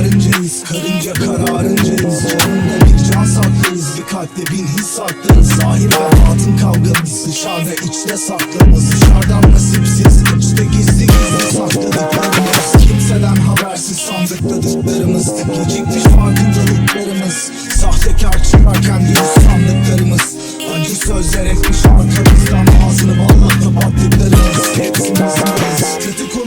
Tarıncayız, karınca kararıncayız Yanında bir can saklıyız Bir kalpte bin his saklıyız. Zahir ve batın kavgamız Dışarıda içte saklarımız Dışarıdan nasipsiz içte gizli gizli sakladıklarımız. Kimseden habersiz sandıkladıklarımız Gecikmiş farkındalıklarımız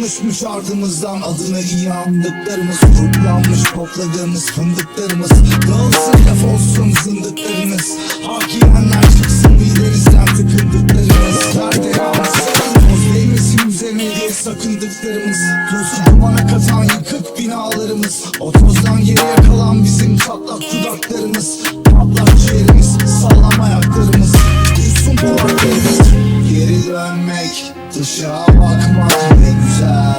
Konuşmuş ardımızdan Adını iyi andıklarımız Kurtlanmış kokladığımız fındıklarımız. Dağılsın defolsun zındıklarımız. Hak yiyenler çıksın midenizden tıkındıklarımız. Nerede yansın Toz değmesin üzerine diye sakındıklarımız. Tozu dumana katan yıkık binalarımız. O tozdan geriye kalan bizim çatlak dudaklarımız. Patlak ciğerimiz Sağlam ayaklarımız. Dursun kulaklarımız Geri dönmek Dışa bakmak ne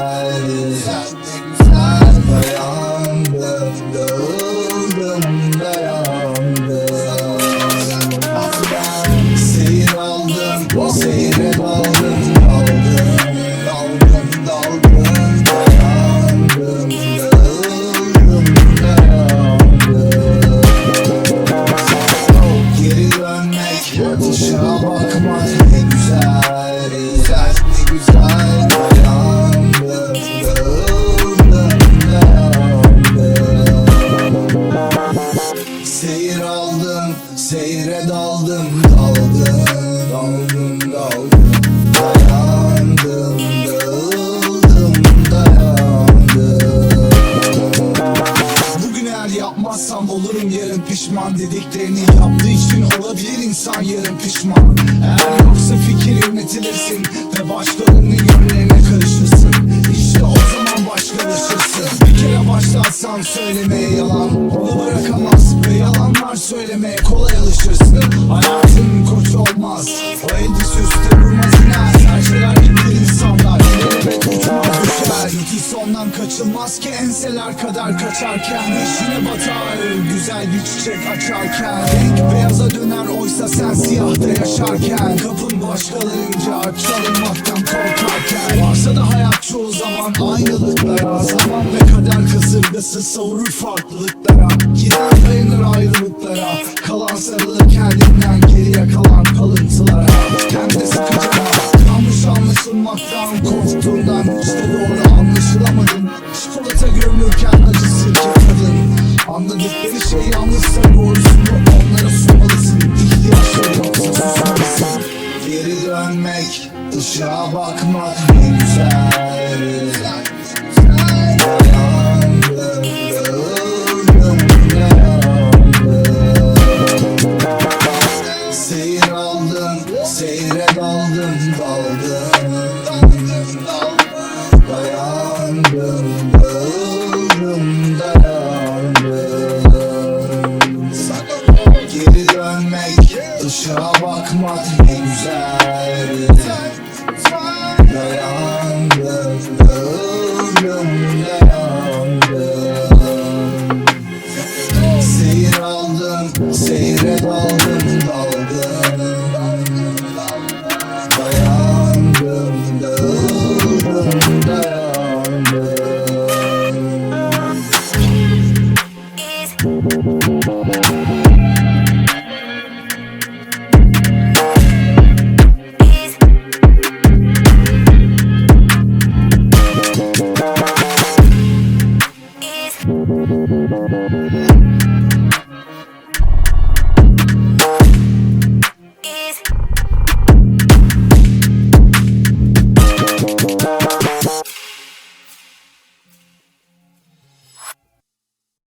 yapmazsam olurum yarın pişman. Dediklerini yaptığı için olabilir insan yarın pişman. Eğer yoksa fikir yönetilirsin Ve başkalarının yönlerine karışırsın. İşte o zaman başkalaşırsın. Bir kere başlarsan söylemeye yalan. Onu bırakamaz ve yalanlar söylemeye kolay alışırsın. Hayatın Müthiş sondan kaçılmaz ki enseler kadar kaçarken. İşine batar güzel bir çiçek açarken. Renk beyaza döner oysa sen siyahta yaşarken. Kapın başkalarınca çalınmaktan korkarken. Varsa da hayat çoğu zaman aynılıklara Zaman ve kader kasırgası savurur farklılıklara. Giden dayanır ayrılıklara. Kalan sarılır kendinden geriye kalan kalıntılara. De sıkıcı Yanlış anlaşılmaktan korktuğundan işte doğru Yalnızsa doğrusunu onlara Geri dönmek, dışa bakmak ne güzel bakmak ne güzel